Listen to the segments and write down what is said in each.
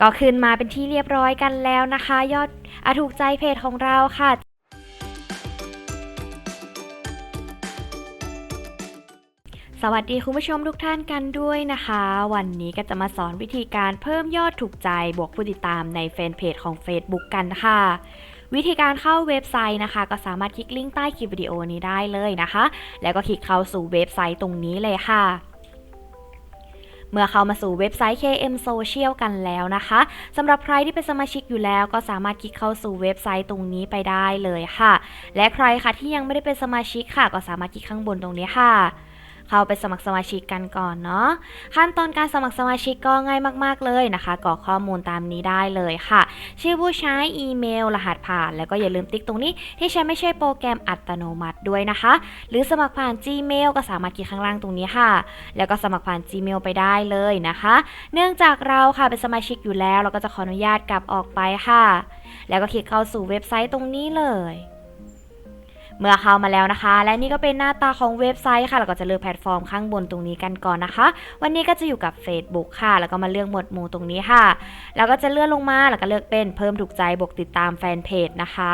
ก็ขึ้นมาเป็นที่เรียบร้อยกันแล้วนะคะ ยอดอะถูกใจเพจของเราค่ะสวัสดีคุณผู้ชมทุกท่านกันด้วยนะคะ วันนี้ก็จะมาสอนวิธีการเพิ่มยอดถูกใจบวกผู้ติดตามในแฟนเพจของ Facebook กันค่ะ วิธีการเข้าเว็บไซต์นะคะ ก็สามารถคลิกลิงก์ใต้คลิปวิดีโอนี้ได้เลยนะคะ แล้วก็คลิกเข้าสู่เว็บไซต์ตรงนี้เลยค่ะ เมื่อเข้ามาสู่เว็บไซต์ KM Social กันแล้วนะคะสำหรับใครที่เป็นสมาชิกอยู่แล้วก็สามารถคลิกเข้าสู่เว็บไซต์ตรงนี้ไปได้เลยค่ะ และใครค่ะที่ยังไม่ได้เป็นสมาชิกค่ะ ก็สามารถคลิกข้างบนตรงนี้ค่ะ เข้าไปสมัครสมาชิกกันก่อนเนาะขั้นตอนการสมัครสมาชิกก็ง่ายมาก ๆ เลยนะคะกรอกข้อมูลตามนี้ได้เลยค่ะ ชื่อผู้ใช้อีเมล รหัสผ่าน แล้วก็อย่าลืมติ๊กตรงนี้ที่ใช้ไม่ใช่โปรแกรมอัตโนมัติด้วยนะคะ หรือสมัครผ่าน Gmail ก็สามารถคลิกข้างล่างตรงนี้ค่ะ แล้วก็สมัครผ่าน Gmail ไปได้เลยนะคะ เนื่องจากเราค่ะเป็นสมาชิกอยู่แล้ว เราก็จะขออนุญาตกลับออกไปค่ะ แล้วก็คลิกเข้าสู่เว็บไซต์ตรงนี้เลย เมื่อเข้ามาแล้วนะคะ และนี่ก็เป็นหน้าตาของเว็บไซต์ค่ะ เราก็จะเลือกแพลตฟอร์มข้างบนตรงนี้กันก่อนนะคะ วันนี้ก็จะอยู่กับ Facebook ค่ะ แล้วก็มาเลือกหมวดหมู่ตรงนี้ค่ะ แล้วก็จะเลื่อนลงมา แล้วก็เลือกเป็นเพิ่มถูกใจบวกติดตามแฟนเพจนะคะ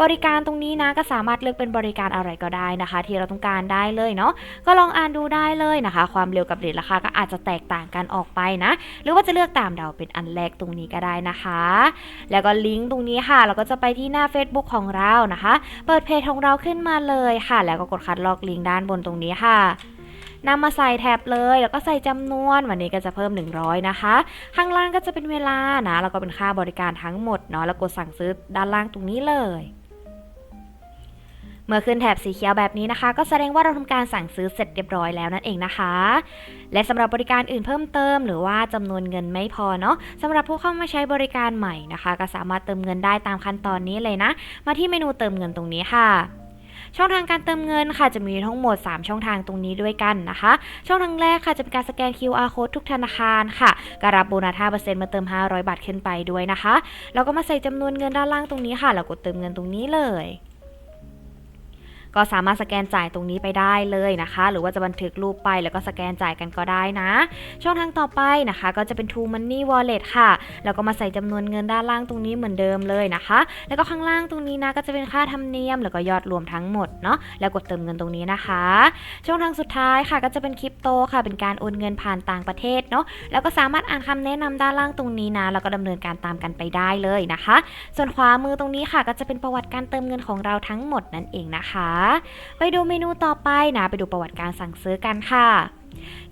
บริการตรงนี้นะก็สามารถเลือกเป็นบริการอะไรก็ได้นะคะ ที่เราต้องการได้เลยเนาะ ก็ลองอ่านดูได้เลยนะคะ ความเร็วกับเรทราคาก็อาจจะแตกต่างกันออกไปนะ หรือว่าจะเลือกตามเราเป็นอันแรกตรงนี้ก็ได้นะคะ แล้วก็ลิงก์ตรงนี้ค่ะ เราก็จะไปที่หน้า Facebook ของเรานะคะ เปิดเพจของเราขึ้นมาเลยค่ะ แล้วก็กดคัดลอกลิงก์ด้านบนตรงนี้ค่ะนำมาใส่แท็บเลย แล้วก็ใส่จำนวนวันนี้ก็จะเพิ่ม 100 นะคะ ข้างล่างก็จะเป็นเวลานะแล้วก็เป็นค่าบริการทั้งหมดเนาะแล้วกดสั่งซื้อด้านล่างตรงนี้เลยเมื่อขึ้นแถบสีเขียวแบบนี้นะคะ ก็แสดงว่าเราทำการสั่งซื้อเสร็จเรียบร้อยแล้วนั่นเองนะคะ และสำหรับบริการอื่นเพิ่มเติม หรือว่าจำนวนเงินไม่พอเนาะสำหรับผู้เข้ามาใช้บริการใหม่นะคะ ก็สามารถเติมเงินได้ตามขั้นตอนนี้เลยนะ มาที่เมนูเติมเงินตรงนี้ค่ะ ช่องทางการเติมเงินค่ะจะมีทั้งหมด 3 ช่องทางตรงนี้ด้วยกันนะคะ ช่องทางแรกค่ะจะเป็นการสแกน QR code ทุกธนาคารค่ะการรับโบนัส5%มาเติม 500 บาทขึ้นไปด้วยนะคะ แล้วก็มาใส่จำนวนเงินด้านล่างตรงนี้ค่ะแล้วกดเติมเงินตรงนี้เลย ก็สามารถสแกนจ่ายตรงนี้ไปได้เลยนะคะ หรือว่าจะบันทึกรูปไปแล้วก็สแกนจ่ายกันก็ได้นะ ช่องทางต่อไปนะคะ ก็จะเป็น True Money Wallet ค่ะ แล้วก็มาใส่จำนวนเงินด้านล่างตรงนี้เหมือนเดิมเลยนะคะ แล้วก็ข้างล่างตรงนี้นะก็จะเป็นค่าธรรมเนียม แล้วก็ยอดรวมทั้งหมดเนาะแล้วกดเติมเงินตรงนี้นะคะ ช่องทางสุดท้ายค่ะก็จะเป็นคริปโตค่ะ เป็นการโอนเงินผ่านต่างประเทศเนาะแล้วก็สามารถอ่านคำแนะนำด้านล่างตรงนี้นะแล้วก็ดำเนินการตามกันไปได้เลยนะคะ ส่วนขวามือตรงนี้ค่ะ ก็จะเป็นประวัติการเติมเงินของเราทั้งหมดนั่นเองนะคะไปดูเมนูต่อไปนะ ไปดูประวัติการสั่งซื้อกันค่ะ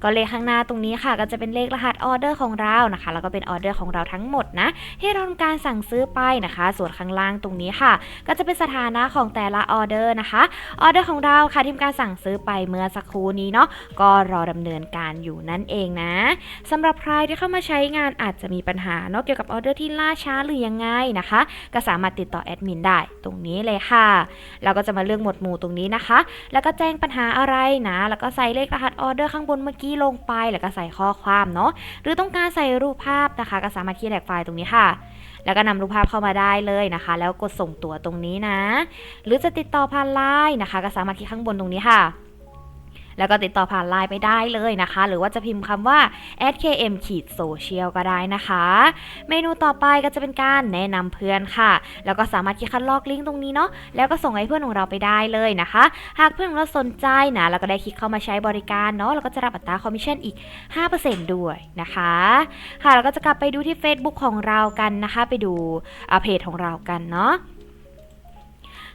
ก็เลขข้างหน้าตรงนี้ค่ะ ก็จะเป็นเลขรหัสออเดอร์ของเรานะคะ แล้วก็เป็นออเดอร์ของเราทั้งหมดนะที่เราทำการสั่งซื้อไปนะคะ ส่วนข้างล่างตรงนี้ค่ะ ก็จะเป็นสถานะของแต่ละออเดอร์นะคะออเดอร์ของเราค่ะที่ทำการสั่งซื้อไปเมื่อสักครู่นี้เนาะก็รอดำเนินการอยู่นั่นเองนะสำหรับใครที่เข้ามาใช้งานอาจจะมีปัญหาเนาะเกี่ยวกับออเดอร์ที่ล่าช้าหรือยังไงนะคะ ก็สามารถติดต่อแอดมินได้ตรงนี้เลยค่ะเราก็จะมาเลือกหมวดหมู่ตรงนี้นะคะ แล้วก็แจ้งปัญหาอะไรนะ แล้วก็ใส่เลขรหัสออเดอร์ข้างบนเมื่อกี้ลงไปแล้วก็ใส่ข้อความเนาะหรือต้องการใส่รูปภาพนะคะ ก็สามารถที่แท็กไฟล์ตรงนี้ค่ะ แล้วก็นำรูปภาพเข้ามาได้เลยนะคะ แล้วกดส่งตัวตรงนี้นะ หรือจะติดต่อผ่านไลน์นะคะ ก็สามารถคลิกข้างบนตรงนี้ค่ะ แล้วก็ติดต่อผ่านไลน์ไปได้เลยนะคะ หรือว่าจะพิมพ์คำว่า @km ขีด social ก็ได้นะคะ เมนูต่อไปก็จะเป็นการแนะนำเพื่อนค่ะ แล้วก็สามารถคลิกคัดลอกลิงก์ตรงนี้เนาะแล้วก็ส่งให้เพื่อนของเราไปได้เลยนะคะ หากเพื่อนของเราสนใจนะเราก็ได้คลิกเข้ามาใช้บริการเนาะแล้วก็จะรับอัตราคอมมิชชั่นอีก 5%ด้วยนะคะ ค่ะเราก็จะกลับไปดูที่ Facebook ของเรากันนะคะ ไปดูอ่าเพจของเรากันเนาะ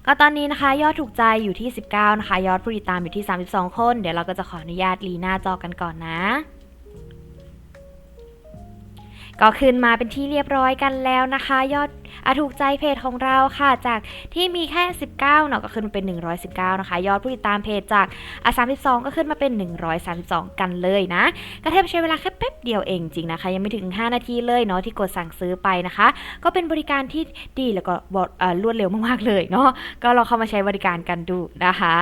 ก็ตอนนี้นะคะ ยอดถูกใจอยู่ที่ 19 นะคะ ยอดผู้ติดตามอยู่ที่ 32 คน เดี๋ยวเราก็จะขออนุญาตลีหน้าจอกันก่อนนะ ก็ขึ้นมาเป็นที่เรียบร้อยกันแล้วนะคะ ยอดอะถูกใจเพจของเราค่ะ จากที่มีแค่ 19เนาะก็ขึ้นมาเป็น 119 นะคะ ยอดผู้ติดตามเพจจากอะ32 ก็ขึ้นมาเป็น 132 กันเลยนะก็แทบใช้เวลาแค่แป๊บเดียวเองจริงนะคะ ยังไม่ถึง 5 นาทีเลยเนาะที่กดสั่งซื้อไปนะคะ ก็เป็นบริการที่ดีแล้วก็บอ่อรวดเร็วมากๆเลยเนาะก็ลองเข้ามาใช้บริการกันดูนะคะ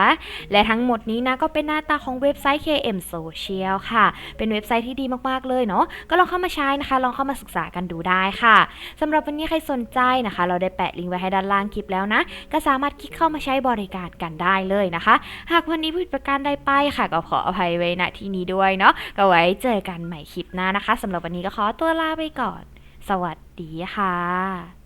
และทั้งหมดนี้นะก็เป็นหน้าตาของเว็บไซต์ KM Social ค่ะ เป็นเว็บไซต์ที่ดีมากๆเลยเนาะก็ลองเข้ามาใช้นะคะลองเข้ามาศึกษากันดูได้ค่ะสำหรับวันนี้ใครสนใจนะคะ เราได้แปะลิงก์ไว้ให้ด้านล่างคลิปแล้วนะ ก็สามารถคลิกเข้ามาใช้บริการกันได้เลยนะคะ หากวันนี้ผิดประการใดไปค่ะ ก็ขออภัยไว้ณที่นี้ด้วยเนาะก็ไว้เจอกันใหม่คลิปหน้านะคะสำหรับวันนี้ก็ขอตัวลาไปก่อนสสวัสดีค่ะ